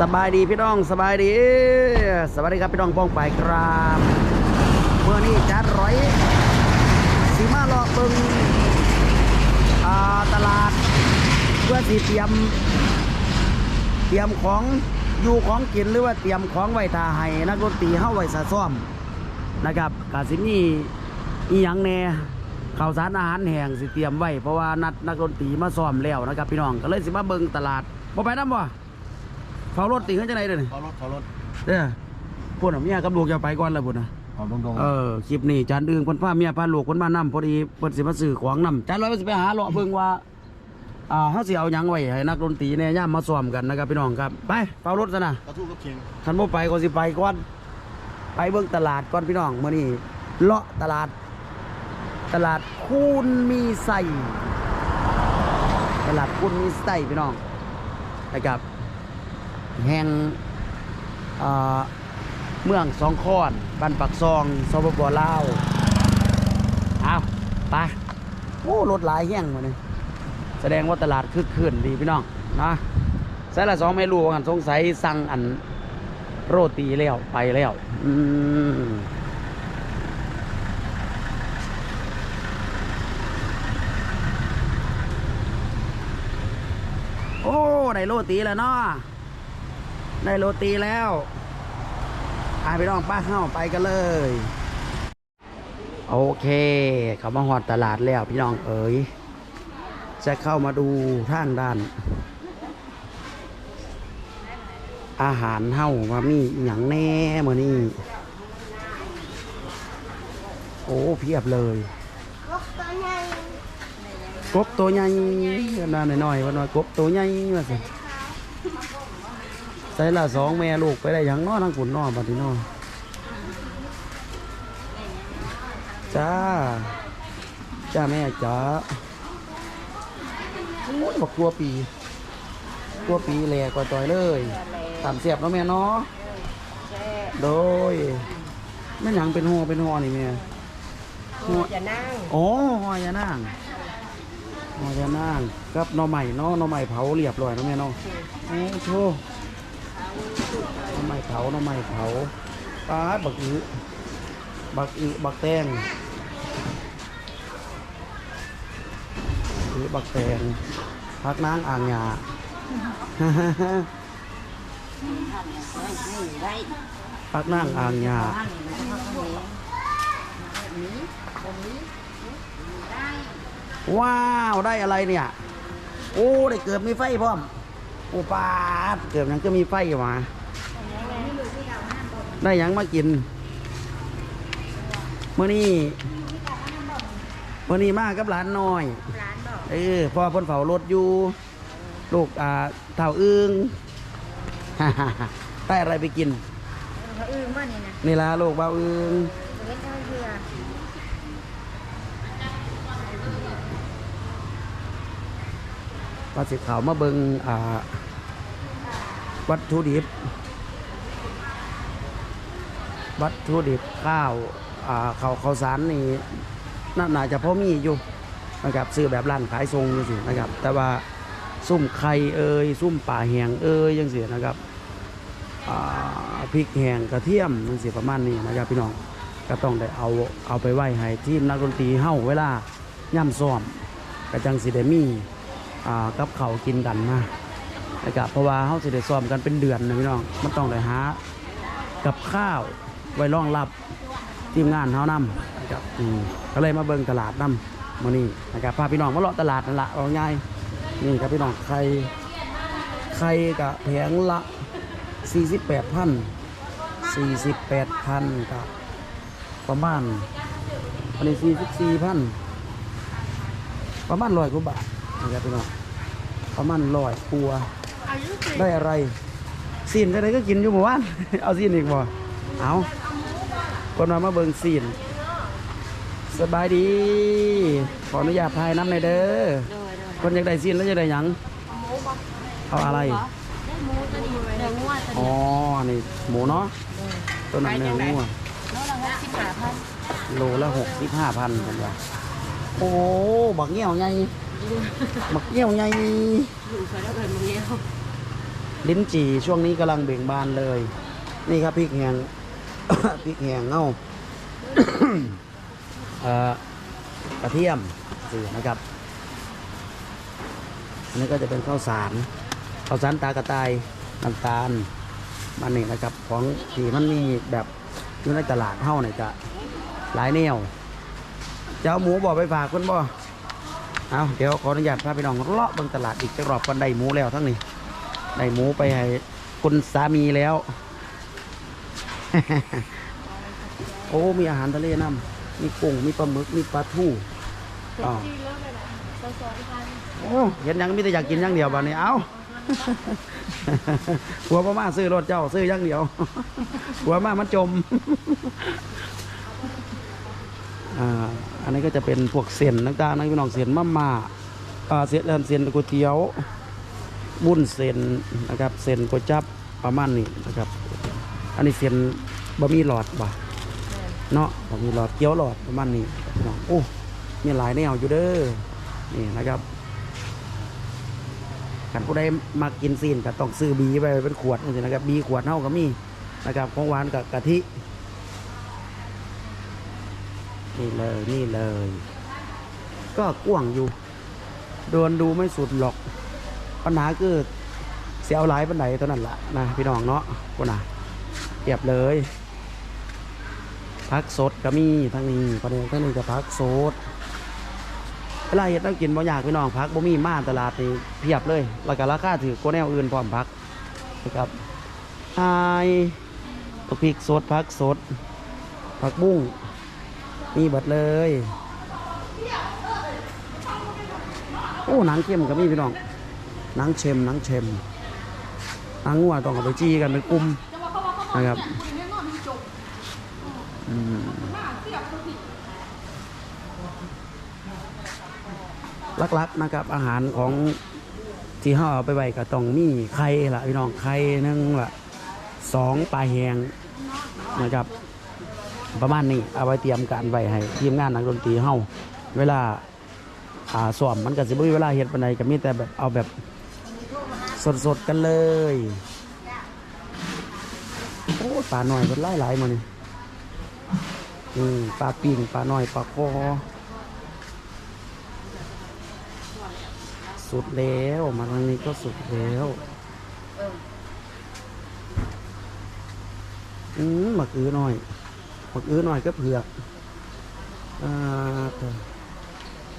สบายดีพี่น้องสบายดีสวัสดีครับพี่น้องป้องไปครับเมื่อนี้จัดร้อยสีมาเลาะเบิงตลาด เพื่อสีเตรียม เตรียมของอยู่ของกินหรือว่าเตรียมของไว้ทาให้นักดนตรีเฮาไว้สะซ่อมนะครับกาสิมีอีหยังแน่ข้าวสารอาหารแห้งสิเตรียมไว้เพราะว่านัดนักดนตรีมาซ้อมแล้วนะครับพี่น้องก็เลยสิมาเบิงตลาดบ่ไปน้ำบ่ เฝ้ารถติขึ้นจังไดเด้อนี่เขารถเขารถเด้อพวกน่ะเมียกับลูกจะไปก่อนแล้วพุ่นน่ะเขาตรงเออคลิปนี้จานอึงเพิ่นพาเมียพาลูกเพิ่นมานํพอดีเพิ่นสิมาซื้อของนํจานร้อยเพิ่นสิไปหาเลาะเบิ่งว่าอ่าเฮาสิเอาหยังไว้ให้นักดนตรีเนี่ยย่ามมาซ้อมกันนะครับพี่น้องครับไปเฝ้ารถซะนะๆกระทู้กับเคียงคันบ่ไปก็สิไปก่อนไปเบิ่งตลาดก่อนพี่น้องมื้อนี้เลาะตลาด ตลาดคูนมีไส้ตลาดคูนมีไส้พี่น้องนะครับ แห่งเมืองสองคอนบ้านปักซองสปปลาวเอาไปโอ้รถหลายแห่งมื้อนี้แสดงว่าตลาดคึกคืนดีพี่น้องนะใส่ละสองเมลูกันสงสัยสั่งอันโรตีแล้วไปแล้วอืมโอ้ ได้โรตีแล้วเนาะ ได้โรตีแล้วอาไปน้องป้าเข้าไปกันเลย โอเค เขามาหอดตลาดแล้วพี่น้องเอ๋ยจะเข้ามาดูทางด้าน อาหารเฮาว่ามีอหย่างแน่มือนี้โอ้เพียบเลยกบตัวใหญ่นาหน่อยๆว่าน่อยกบตัวใหญ่ว่าสิ ส่ละสองแม่ลูกไปได้หยังน้อทั้งขุนน้อบัดนี้น้อจ้า จ้าแม่จ้าโอ้ยบอกตัวปี ตัวปีแหลกกว่าจอยเลยตามเสียบเนาะแม่เนาะโดยแม่นหยังเป็นหัวเป็นหัวนี่แม่หัวจะนั่งโอ้หอยยานางหอยยานางกับหน่อใหม่เนาะหน่อใหม่เผาเรียบร้อยเนาะแม่เนาะโอ้โชห น่อใหม่เผาน่อใหม่เผาปลาบักอึบักอึบักแตงอึบักแตงพักนางอ่างหยาพักนางอ่างหยาว้าว ได้อะไรเนี่ย โอ้ ได้เกือบมีไฟพร้อม อ้ปาดเกือบยังก็มีไฟมาได้หยังมากินเมื่อนี้เมื่อนี้มากับหลานน้อยร้านบอกเออพ่อเพ่นเผารถอยู่ ลูกอ่าเท่าอึ้งได้อะไรไปกินเขาอื้อว่านี่นะนี่ละลูกเบาอึ้งเล่นได้เพื่อว่าสิเขามาเบิงอ่า วัตถุดิบ วัตถุดิบข้าวอ่าข้าวข้าวสารนี่น่านาจะพอมีอยู่นะครับซื้อแบบร้านขายทรงนี่สินะครับ แต่ว่าซุ่มไข่เอ่ยซุ่มป่าแหงเอ่ยยังเสียนะครับพริกแห้งกระเทียมยังเสียประมาณนี้นะครับพี่น้องก็ต้องได้เอาเอาไปไหว้ให้ทีมนักดนตรีเฮ้าเวลาย่ำซ้อมกระจังสิได้มีอ่ากับเขากินกันนะ นะครับเพราะว่าเฮาสิได้ซ้อมกันเป็นเดือนนะพี่น้องมันต้องได้หากับข้าวไว้รองรับทีมงานเฮานำนะครับอืมก็เลยมาเบิ่งตลาดนำมื้อนี้นะครับพาพี่น้องมาเลาะตลาดนั่นละเอาง่ายนี่ครับพี่น้องไข่ไข่กับแผงละ 48,000 48,000กับประมาณอันนี้44,000ประมาณ100กว่าบาทนะครับพี่น้องประมาณ100ปัวา ได้อะไรซีนจะได้ก็กินอยู่หมู่บ้าน เอาซีนอีกบ่เอาคนมามาเบิ่งซีนสบายดี ขออนุญาตถ่ายน้ำในอยเด้อโดยโดยคนอยากได้ซีนแล้วจะได้หยังเอาอะไรได้หมูตัวนี้เนื้องัวตัวอ๋อ นี้นี่หมูเนาะตัวนั้นเนื้องัวโลละหกสิบห้าพันโลละหกสิบห้าพันกันว่าโอ้บักเงี้ยวใหญ่บักเงี้ยวใหญ่อยู่เขาได้เกินมึงเดียว ลิ้นจี่ช่วงนี้กำลังเบ่งบานเลย นี่ครับพริกแหง พริกแหงเงาเอ่อกระเทียมสินะครับอันนี้ก็จะเป็นข้าวสารข้าวสารตากระต่ายน้ำตาลมันนี่นะครับ ของที่มันมีแบบอยู่ในตลาดเท่านี่จะหลายแนวเจ้าหมูบอกไปฝากคุณบ่เอาเดี๋ยวขออนุญาตพาไปน้องเลาะเบิ่งตลาดอีกจะรอบกันได้หมูแล้วทั้งนี้ ได้หมูไปให้คุณสามีแล้ว โอ้ มีอาหารทะเลน้ำมีกุ้ง มีปลาหมึก มีปลาทูอ๋อโอ้เห็นยังมีแต่อยากกินอย่างเดียวบ้านี้ เอาหัวประมาซื้อรถเจ้าซื้ออย่างเดียวหัวมามันจมอ่าอันนี้ก็จะเป็นพวกเส้นต่างๆนะพี่น้องเส้นมะม่าเส้นเอิ่มเส้นก๋วยเตี๋ยว บุ้นเส้นนะครับเส้นก๋วยจับประมาณนี้นะครับ อันนี้เส้นบะหมี่หลอดบ่ะเนาะบะหมี่หลอดเกี๊ยวหลอดประมาณนี้พี่น้องโอ้มีหลายแนวอยู่เด้อนี่นะครับกันผู้ใดมากินซีนก็ต้องซื้อบีไปเป็นขวดนี่นะครับบีขวดเท่าก็มีนะครับของหวานกับกะทินี่เลยนี่เลย ก็กว้างอยู่เดินดูไม่สุดหรอก ปัญหาคือเสียเอาหลายปันไหนเท่านั้นแหละนะพี่น้องเนาะคนน่ะเก็บเลยพักสดก็มีทั้งนี้ประเด็นทั้งนี้ก็พักสดเวลาเห็ดต้องกินบ่อยากพี่น้องพักบ่มีมาตลาดนี่เพียบเลยแล้วก็ราคาถือกว่าแนวอื่นพร้อมพักนะครับไอายตัวพริกสดพักสดผักบุ้งมีเบัดเลย โอ้หนังเข้มก็มีพี่น้อง นังเชมนังเชมนังงัวต้องเอาไปจี้กันเป็นกลุ่มนะครับอืมลักๆนะครับอาหารของที่ห่อไปไว้ก็ต้องมีไข่ละพี่น้องไข่นึ่งละสองปลาแหงนะครับ ประมาณนี้เอาไว้เตรียมการไว้ให้ทีมงานนักดนตรีเฮาเวลาอ่าสวมมันก็สิบ่มีเวลาเฮ็ดปานใดก็มีแต่แบบเอาแบบ สดๆกันเลย โอ้ปลาหน่อยเพิ่หลายมาเนี่อืมปลาปิ่งปลาหน่อยปลาคอสุดแล้วมาทางนี้ก็สุดแล้วอืมหมักอื้อหน่อยหมักอื้อหน่อยก็เผือกอ่าเอะ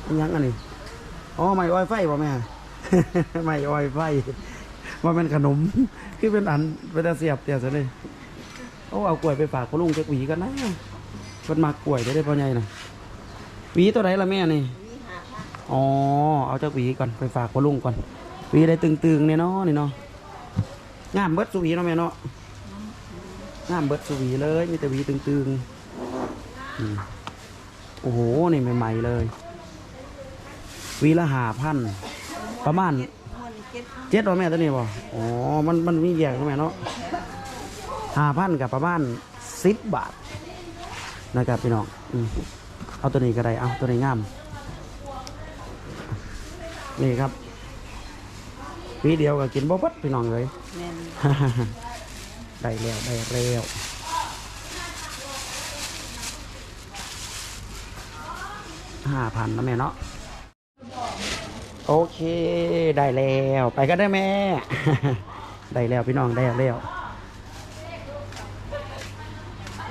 อิหยังอันนี้อ๋อไม่อ้อยไฟป่ะแม่ ไม่อ้อยไฟ ว่าเป็นขนมคือเป็นอันเป็นตาเสียบเตียซะเลยโอ้เอากล้วยไปฝากพ่อลุงจักหวีกันนะเพิ่นมากล้วยได้ได้พ่อใหญ่น่ะหวีตัวไหนล่ะแม่นี่อ๋อเอาจักหวีก่อนไปฝากพ่อลุงก่อนหวีได้ตึงๆเนี่ยเนาะนี่เนาะงามเบิดสุหวีเนาะแม่เนาะงามเบิดสุหวีเลยมีแต่หวีตึงๆอืมโอ้โหนี่ใหม่ๆเลยวีละหาพันประมาณ เจ็ดว่าแม่ตัวนี้บ่อ๋อ มันมันมีแยกใช่ไหมเนาะหาพันกับประมาณสิบบาทนะครับพี่น้องอืมเอาตัวนี้ก็ได้ เอาตัวนี้งาม นี่ครับวีเดียวก็กินบ่เบัดพี่น้องเลย แม่นได้แล้วได้แล้วห้าพันนะแม่เนาะ โอเค ได้แล้วไปก็ได้แม่ ได้แล้วพี่น้องได้แล้ว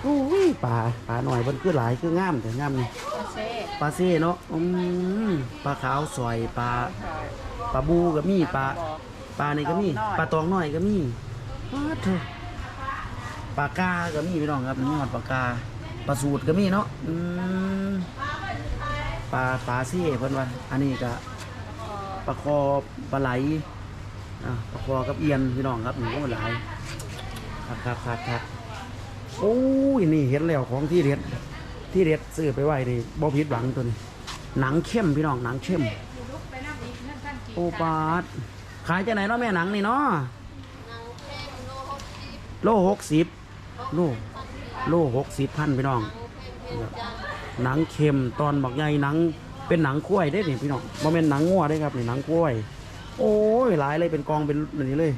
อุ้ยปลาปลาหน่อยมันคือหลายคืองามแต่งามนี่เซ่ปลาเซ่เนาะอืมปลาขาวสวยปลาปลาบูก็มีปลาปลานี่ก็มีปลาตองน้อยก็มีว้าเถอะปลากาก็มีพี่น้องครับนี่หอดปลากาปลาสูตรก็มีเนาะอืมปลาปลาเซ่เพิ่นว่าอันนี้ก็ ปลาคอปลาไหลอะปลาคอกับเอียนพี่น้องครับหนูก็มาหลายครับครับครับครับโอ้ยนี่เห็นแล้วของที่เด็ดที่เด็ดซื้อไปไหวนี่บ่ผิดหวังตัวนี้หนังเข้มพี่น้องหนังเข้มโอ้ปาดขายจะไหนเนาะแม่หนังนี่เนาะโลหกสิบโลโลหกสิบพันพี่น้องหนังเค็มตอนบักใหญ่หนัง เป็นหนังกล้วยได้นี่พี่น้องบ่แม่นหนังงัวได้ครับนี่หนังกล้วย โอ้ยหลายเลยเป็นกองเป็นแบบนี้เลย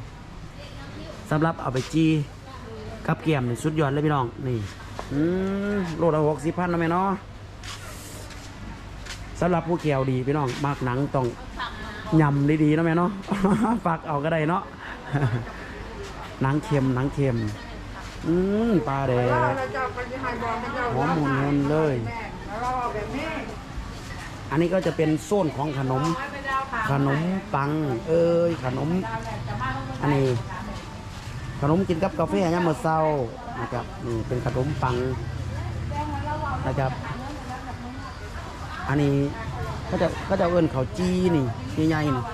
สำหรับเอาไปจีกับเกียมนี่สุดยอดเลยพี่น้องนี่อืมโลละหกสิบพันนะแม่เนาะสำหรับผู้เกี่ยวดีพี่น้องมากหนังต้องยำดีๆนะแม่เนาะฝากเอาก็ได้เนาะหนังเค็มหนังเค็มอืมปลาแดดหอมมุนมุนเลย อันนี้ก็จะเป็นโซนของขนม ขนมปัง เอ้ยขนม อันนี้ ขนมกินกับกาแฟยามมื้อเช้านะครับนี่เป็นขนมปังนะครับ อันนี้เขาจะเขาจะเอิ้นข้าวจีนี่ใหญ่ๆนี่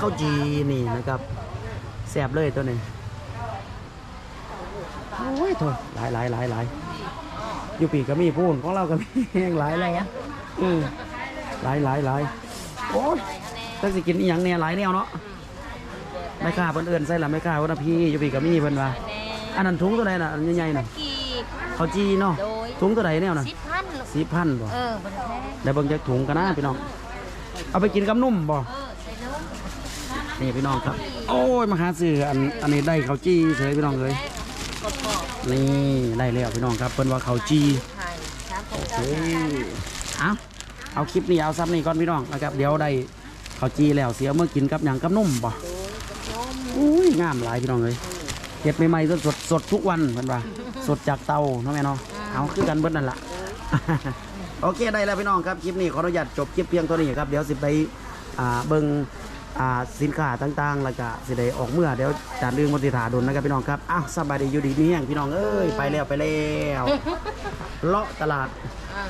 ข้าวจีนี่นะครับแซ่บเลยตัวนี้โอ้ยโถหลายหลายหลายหลายอยู่ปีก็มีพูนของเราก็มีแห้งหลายแล้วอืม หลายหลายหลายโอ้ยถ้าสิกินอีหยังเนี่ยหลายแนวเนาะไม่กล้าเพิ่นเอิ้นใส่ละไม่กล้าว่านะพี่อยู่ปีก็มีเพิ่นว่าอันนั้นถุงตัวใดน่ะอันใหญ่ๆน่ะกีบข้าจีเนาะโดยถุงตัวใดแนวน่ะสิบพันลูกสีพันบ่เออบนแท้ได้เบิ่งจากถุงกันนะพี่น้องเอาไปกินกับนุ่มบ่เออใส่นุ่มนี่พี่น้องครับ โอ้ยมาหาซื้ออันอันนี้ได้เขาจี้เฉยพี่น้องเลยนี่ได้แล้วพี่น้องครับเพิ่นว่าเขาจี้ไข่สามขอเฮ้เจ้าย เอาคลิปนี้เอาซ้ำนี่ก่อนพี่น้องนะครับเดี๋ยวได้ข้าวจีแล้วเสียเมื่อกินกับหยังกับนุ่มบ่ะอุ้ยงามหลายพี่น้องเลยเฮ็ดใหม่ๆสดสดทุกวันเพิ่นว่าสดจากเตาเนาะแม่เนาะเอาคือกันเบิดนั่นละโอเคได้แล้วพี่น้องครับคลิปนี้ขออนุญาตจบคลิปเพียงเท่านี้ครับเดี๋ยวสิไปอ่าเบิ่งอ่าสินค้าต่างๆ แล้วก็สิได้ออกเมื่อเดี๋ยวจานดึงมติถาดุลนะครับพี่น้องครับอ้าวสบายดีอยู่ดีมีแห้งพี่น้องเอ้ยไปแล้วไปแล้วเลาะตลาดอ่า